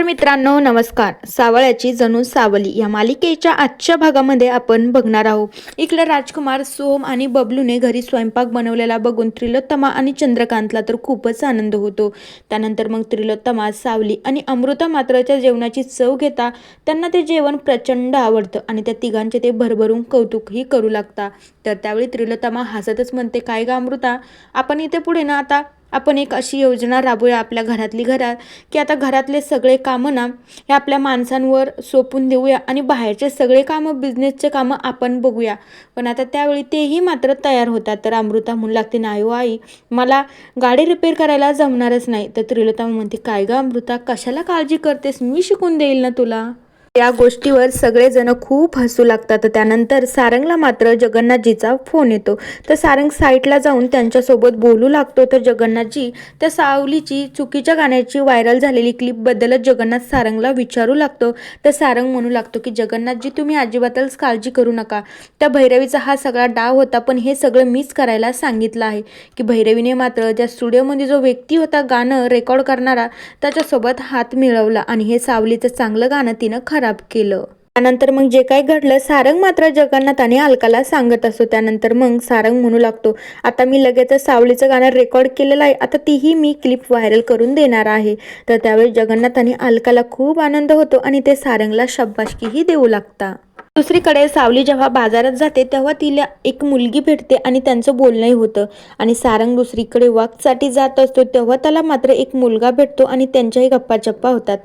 तर मित्रांनो नमस्कार. सावळ्याची जणू सावली या मालिकेच्या आजच्या भागामध्ये आपण बघणार आहोत. इकडे राजकुमार सोहम आणि बबलूने घरी स्वयंपाक बनवलेला बघून त्रिलोत्तमा आणि चंद्रकांतला तर खूपच आनंद होतो. त्यानंतर मग त्रिलोत्तमा सावली आणि अमृता मात्रच्या जेवणाची चव घेता त्यांना ते जेवण प्रचंड आवडतं आणि त्या तिघांचे ते भरभरून कौतुकही करू लागता. तर त्यावेळी त्रिलोत्तमा हसतच म्हणते काय गा अमृता? आपण इथे पुढे ना आता आपण एक अशी योजना राबूया आपल्या घरातली घरात की आता घरातले सगळे कामं ना हे आपल्या माणसांवर सोपून देऊया आणि बाहेरचे सगळे कामं बिझनेसचे कामं आपण बघूया. पण आता त्यावेळी तेही मात्र तयार होतात. तर अमृता म्हणू लागते नाही हो आई मला गाडी रिपेअर करायला जमणारच नाही. तर त्रिलोता म्हणते काय ग अमृता कशाला काळजी करतेस? मी शिकून देईल ना तुला. या गोष्टीवर सगळेजण खूप हसू लागतात. त्यानंतर सारंगला मात्र जगन्नाथजीचा फोन येतो. तर सारंग साईटला जाऊन त्यांच्यासोबत बोलू लागतो. तर जगन्नाथजी त्या सावलीची चुकीच्या गाण्याची व्हायरल झालेली क्लिपबद्दलच जगन्नाथ सारंगला विचारू लागतो. तर सारंग म्हणू लागतो की जगन्नाथजी तुम्ही अजिबातच काळजी करू नका. त्या भैरवीचा हा सगळा डाव होता पण हे सगळं मीच करायला सांगितलं आहे. की भैरवीने मात्र त्या स्टुडिओमध्ये जो व्यक्ती होता गाणं रेकॉर्ड करणारा त्याच्यासोबत हात मिळवला आणि हे सावलीचं चांगलं गाणं तिनं खराब केलं. त्यानंतर मग जे काही घडलं सारंग मात्र जगन्नाथ आणि अलकाला सांगत असतो. त्यानंतर मग सारंग म्हणू लागतो आता मी लगेच सावलीचं गाणं रेकॉर्ड केलेलं आहे. आता तीही मी क्लिप व्हायरल करून देणार आहे. तर त्यावेळी जगन्नाथ आणि अलकाला खूप आनंद होतो आणि ते सारंगला शब्बाशकीही देऊ लागता. दुसरीकडे सावली जेव्हा बाजारात जाते तेव्हा तिला एक मुलगी भेटते आणि त्यांचं बोलणंही होतं. आणि सारंग दुसरीकडे वाकसाठी जात असतो तेव्हा त्याला मात्र एक मुलगा भेटतो आणि त्यांच्याही गप्पा चप्पा होतात.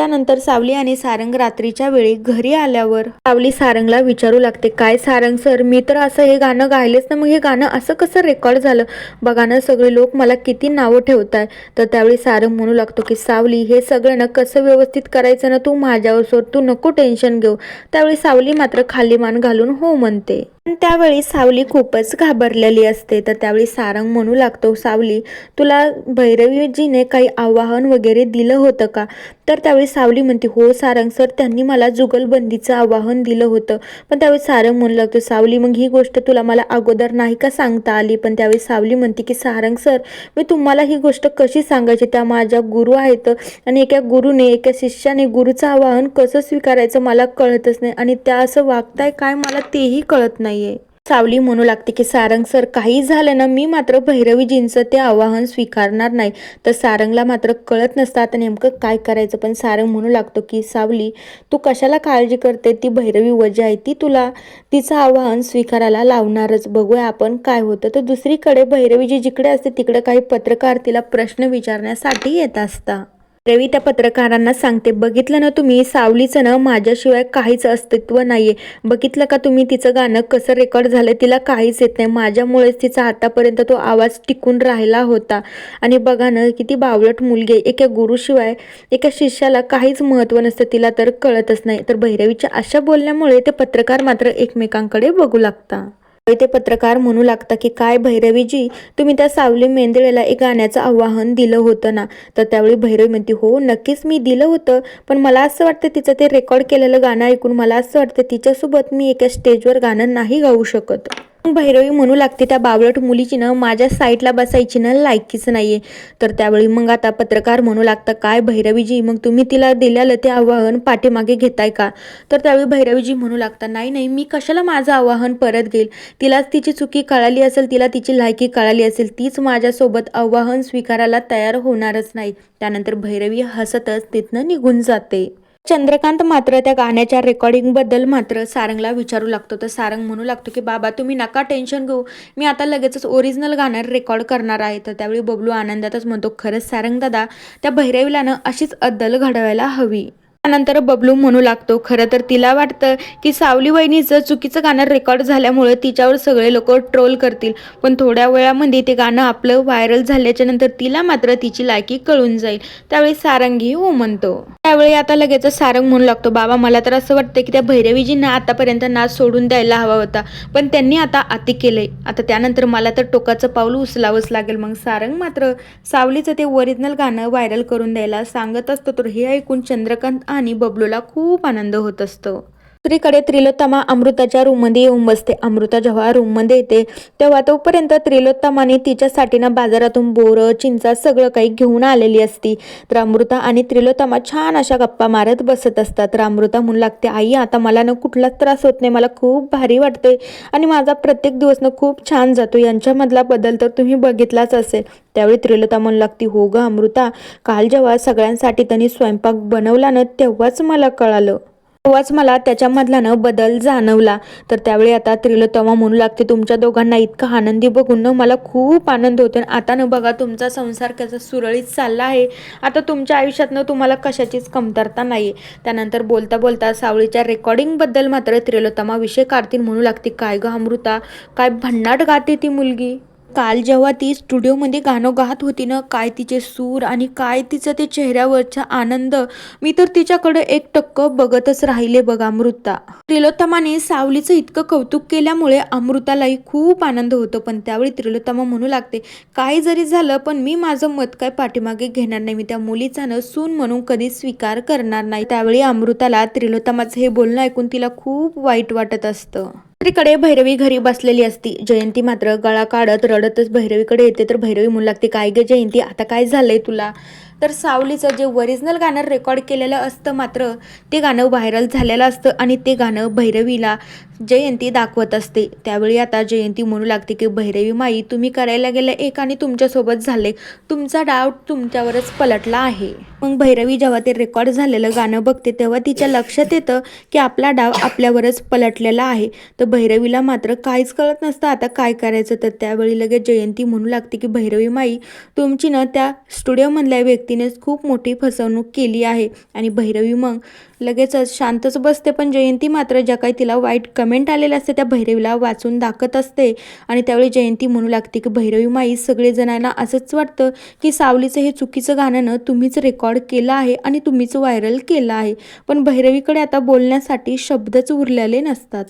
त्यानंतर सावली आणि सारंग रात्रीच्या वेळी घरी आल्यावर सावली सारंगला विचारू लागते काय सारंग सर मी तर असं हे गाणं गायलेच ना मग हे गाणं असं कसं रेकॉर्ड झालं? बघा ना सगळे लोक मला किती नावं ठेवत आहे तर त्यावेळी सारंग म्हणू लागतो की सावली हे सगळं ना कसं व्यवस्थित करायचं ना? तू माझ्यावर सोड तू नको टेन्शन घेऊ. त्यावेळी सावली मात्र खाली मान घालून हो म्हणते. पण त्यावेळी सावली खूपच घाबरलेली असते. तर त्यावेळी सारंग म्हणू लागतो सावली तुला भैरवीजीने काही आवाहन वगैरे दिलं होतं का? तर त्यावेळी सावली म्हणते हो सारंग सर त्यांनी मला जुगलबंदीचं आवाहन दिलं होतं. पण त्यावेळी सारंग म्हणू लागतो सावली मग ही गोष्ट तुला मला अगोदर नाही का सांगता आली? पण त्यावेळी सावली म्हणते की सारंग सर मी तुम्हाला ही गोष्ट कशी सांगायची? त्या माझ्या गुरु आहेत आणि एका गुरुने एका शिष्याने गुरुचं आवाहन कसं स्वीकारायचं मला कळतच नाही आणि त्या असं वागताय काय मला तेही कळत नाही. नाहीये. सावली म्हणू लागते की सारंग सर काही झालं ना मी मात्र भैरवीजींचं ते आवाहन स्वीकारणार नाही. तर सारंगला मात्र कळत नसतं आता नेमकं काय करायचं. पण सारंग म्हणू लागतो की सावली तू कशाला काळजी करते? ती भैरवी वजा आहे ती तुला तिचं आवाहन स्वीकारायला लावणारच. बघूया आपण काय होतं. तर दुसरीकडे भैरवीजी जिकडे असते तिकडे काही पत्रकार तिला प्रश्न विचारण्यासाठी येत असता. रवी त्या पत्रकारांना सांगते बघितलं ना तुम्ही सावलीचं ना माझ्याशिवाय काहीच अस्तित्व नाहीये. बघितलं का तुम्ही तिचं गाणं कसं रेकॉर्ड झालं तिला काहीच येत नाही. माझ्यामुळेच तिचा आतापर्यंत तो आवाज टिकून राहिला होता. आणि बघा ना किती बावळट मुलगी आहे. एका गुरुशिवाय एका शिष्याला काहीच महत्त्व नसतं. तिला तर कळतच नाही. तर भैरवीच्या अशा बोलण्यामुळे ते पत्रकार मात्र एकमेकांकडे बघू लागता. ते पत्रकार म्हणू लागता की काय भैरवीजी तुम्ही त्या सावली मेंदळेला एक गाण्याचं आवाहन दिलं होतं ना? तर त्यावेळी भैरवी म्हणते हो नक्कीच मी दिलं होतं पण मला असं वाटतं तिचं ते रेकॉर्ड केलेलं गाणं ऐकून मला असं वाटतं तिच्यासोबत मी एका स्टेजवर गाणं नाही गाऊ शकत. भैरवी म्हणू लागते त्या बावळट मुलीची ना माझ्या साईडला बसायची ना लायकीच नाहीये. तर त्यावेळी मग आता पत्रकार म्हणू लागतं काय भैरवीजी? मग तुम्ही तिला दिलेलं ते आवाहन पाठीमागे घेताय का? तर त्यावेळी भैरवीजी म्हणू लागता नाही नाही मी कशाला माझं आवाहन परत घेईल? तिलाच तिची चुकी कळाली असेल तिला तिची लायकी कळाली असेल तीच माझ्यासोबत आवाहन स्वीकारायला तयार होणारच नाही. त्यानंतर भैरवी हसतच तिथनं निघून जाते. चंद्रकांत मात्र त्या गाण्याच्या रेकॉर्डिंगबद्दल मात्र सारंगला विचारू लागतो. तर सारंग म्हणू लागतो की बाबा तुम्ही नका टेन्शन घेऊ. मी आता लगेचच ओरिजिनल गाणं रेकॉर्ड करणार आहे. तर त्यावेळी बबलू आनंदातच म्हणतो खरंच सारंग दादा त्या भैरवीला ना अशीच अद्दल घडवायला हवी. त्यानंतर बबलू म्हणू लागतो खरं तर तिला वाटतं की सावली वहिनीचं चुकीचं गाणं रेकॉर्ड झाल्यामुळे तिच्यावर सगळे लोक ट्रोल करतील. पण थोड्या वेळामध्ये ते गाणं आपलं व्हायरल झाल्याच्यानंतर तिला मात्र तिची लायकी कळून जाईल. त्यावेळी सारंगी हो म्हणतो. त्यावेळी आता लगेच सारंग म्हणू लागतो बाबा मला तर असं वाटतं की त्या भैरवीजींना आतापर्यंत नाच सोडून द्यायला हवा होता. पण त्यांनी आता अति केलंय. आता त्यानंतर मला तर टोकाचं पाऊल उचलावंच लागेल. मग सारंग मात्र सावलीचं ते ओरिजिनल गाणं व्हायरल करून द्यायला सांगत असतो. तर हे ऐकून चंद्रकांत आणि बबलूला खूप आनंद होत असतो. दुसरीकडे त्रिलोत्तमा अमृताच्या रूममध्ये येऊन बसते. अमृता जेव्हा रूममध्ये येते तेव्हा तोपर्यंत त्रिलोत्तमाने तिच्यासाठी ना बाजारातून बोरं चिंचा सगळं काही घेऊन आलेली असती. तर अमृता आणि त्रिलोत्तमा छान अशा गप्पा मारत बसत असतात. तर अमृता म्हणू लागते आई आता मला ना कुठलाच त्रास होत नाही. मला खूप भारी वाटते आणि माझा प्रत्येक दिवस ना खूप छान जातो. यांच्यामधला बदल तर तुम्ही बघितलाच असेल. त्यावेळी त्रिलोता म्हणू लागती हो ग अमृता काल जेव्हा सगळ्यांसाठी त्यांनी स्वयंपाक बनवला ना तेव्हाच मला कळालं. तेव्हाच मला त्याच्यामधला बदल जाणवला. तर त्यावेळी आता त्रिलोत्तमा म्हणू लागते तुमच्या दोघांना इतका आनंदी बघून ना मला खूप आनंद होतो आणि आता न बघा तुमचा संसार कसा सुरळीत चालला आहे. आता तुमच्या आयुष्यात तुम्हाला कशाचीच कमतरता नाही त्यानंतर बोलता बोलता सावळीच्या रेकॉर्डिंगबद्दल मात्र त्रिलोत्तमा विषय काढतील म्हणू लागते काय ग अमृता? काय भन्नाट गाते ती मुलगी? काल जेव्हा ती स्टुडिओमध्ये गाणं गात होती ना काय तिचे सूर आणि काय तिचं ते चेहऱ्यावरचा आनंद मी तर तिच्याकडे एक टक्क बघतच राहिले बघा अमृता. त्रिलोत्तमाने सावलीचं इतकं कौतुक केल्यामुळे अमृतालाही खूप आनंद होतो पण त्यावेळी त्रिलोत्तमा म्हणू लागते काही जरी झालं पण मी माझं मत काय पाठीमागे घेणार नाही. मी त्या मुलीचा न सून म्हणून कधी स्वीकार करणार नाही. त्यावेळी अमृताला त्रिलोत्तमाचं हे बोलणं ऐकून तिला खूप वाईट वाटत असतं. दुसरीकडे भैरवी घरी बसलेली असती. जयंती मात्र गळा काढत रडतच भैरवीकडे येते. तर भैरवी म्हणू लागते काय ग जयंती? आता काय झालंय तुला? तर सावलीचं जे ओरिजिनल गाणं रेकॉर्ड केलेलं असतं मात्र ते गाणं व्हायरल झालेलं असतं आणि ते गाणं भैरवीला जयंती दाखवत असते. त्यावेळी आता जयंती म्हणू लागते की भैरवी माई तुम्ही करायला गेलं एक आणि तुमच्यासोबत झाले. तुमचा डाव तुमच्यावरच पलटला आहे. मग भैरवी जेव्हा ते रेकॉर्ड झालेलं गाणं बघते तेव्हा तिच्या लक्षात येतं की आपला डाव आपल्यावरच पलटलेला आहे. तर भैरवीला मात्र काहीच कळत नसतं आता काय करायचं. तर त्यावेळी लगेच जयंती म्हणू लागते की भैरवी माई तुमची ना त्या स्टुडिओमधल्या व्यक्ती व्यक्तीनेच खूप मोठी फसवणूक केली आहे. आणि भैरवी मग लगेचच शांतच बसते पण जयंती मात्र ज्या काही तिला वाईट कमेंट आलेल्या असते त्या भैरवीला वाचून दाखत असते. आणि त्यावेळी जयंती म्हणू लागते की भैरवी माई सगळेजणांना असंच वाटतं की सावलीचं हे चुकीचं गाणं तुम्हीच रेकॉर्ड केलं आहे आणि तुम्हीच व्हायरल केलं आहे. पण भैरवीकडे आता बोलण्यासाठी शब्दच उरलेले नसतात.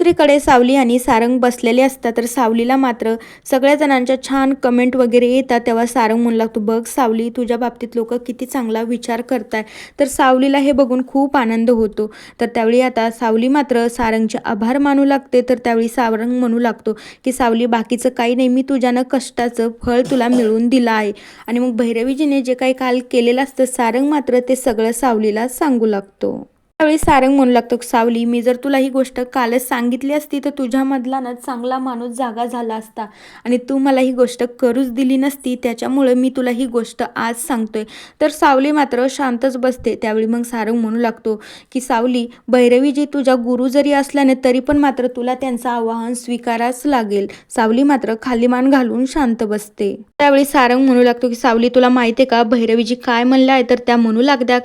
दुसरीकडे सावली आणि सारंग बसलेले असतात तर सावलीला मात्र सगळ्या जणांच्या छान कमेंट वगैरे येतात. तेव्हा सारंग म्हणू लागतो बघ सावली तुझ्या बाबतीत लोक किती चांगला विचार करताय. तर सावलीला हे बघून खूप आनंद होतो. तर त्यावेळी आता सावली मात्र सारंगचे आभार मानू लागते. तर त्यावेळी सारंग म्हणू लागतो की सावली बाकीचं काही नाही. मी तुझ्यानं कष्टाचं फळ तुला मिळवून दिलं आहे. आणि मग भैरवीजीने जे काही काल केलेलं असतं सारंग मात्र ते सगळं सावलीला सांगू लागतो. त्यावेळी सारंग म्हणू लागतो सावली मी जर तुला ही गोष्ट कालच सांगितली असती तर तुझ्यामधला ना चांगला माणूस जागा झाला असता. आणि तू मला ही गोष्ट करूच दिली नसती त्याच्यामुळे मी तुला ही गोष्ट आज सांगतोय. तर सावली मात्र शांतच बसते. त्यावेळी मग सारंग म्हणू लागतो की सावली भैरवी जी तुझ्या गुरु जरी असल्याने तरी पण मात्र तुला त्यांचं आवाहन स्वीकाराच लागेल. सावली मात्र खाली मान घालून शांत बसते. त्यावेळी सारंग म्हणू लागतो की सावली तुला माहिती आहे का भैरवीजी काय म्हणलं आहे? तर त्या म्हणू लागत्या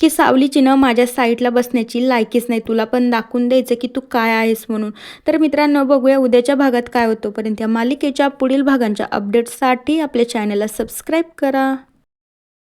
की सावलीची ना माझ्या साईडला बसण्याची लायकीच नाही. तुला पण दाखवून द्यायचं की तू काय आहेस म्हणून. तर मित्रांनो बघूया उद्याच्या भागात काय होतोपर्यंत. या मालिकेच्या पुढील भागांच्या अपडेट्ससाठी आपल्या चॅनलला सबस्क्राईब करा.